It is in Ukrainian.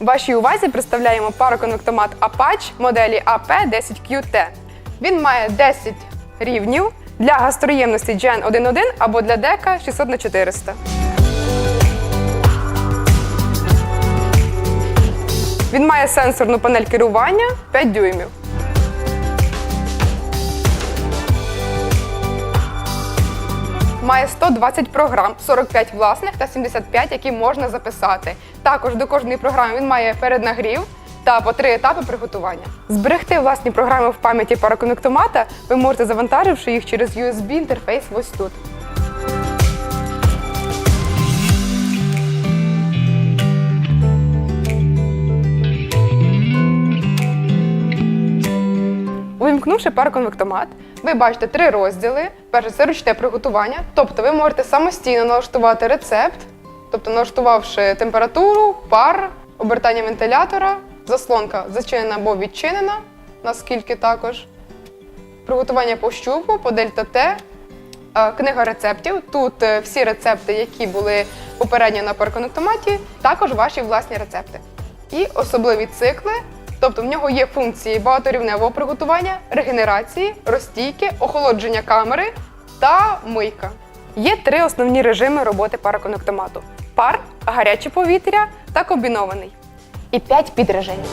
Вашій увазі представляємо пароконвектомат Apache моделі AP10QT. Він має 10 рівнів для гастроємності Gen 1.1 або для дека 600 на 400. Він має сенсорну панель керування 5 дюймів. Має 120 програм, 45 власних та 75, які можна записати. Також до кожної програми він має переднагрів та по три етапи приготування. Зберегти власні програми в пам'яті параконектомата ви можете завантаживши їх через USB інтерфейс ось тут. Увімкнувши пароконвектомат, ви бачите три розділи. Перше це ручне приготування, тобто ви можете самостійно налаштувати рецепт, тобто налаштувавши температуру, пар, обертання вентилятора, заслонка зачинена або відчинена, наскільки також. Приготування по щупу, по дельта Т, книга рецептів. Тут е, всі рецепти, які були попередньо на парконектоматі, також ваші власні рецепти. І особливі цикли, тобто в нього є функції багаторівневого приготування, регенерації, розстійки, охолодження камери та мийка. Є три основні режими роботи параконектомату: пар, гаряче повітря та комбінований. І п'ять підрежимів.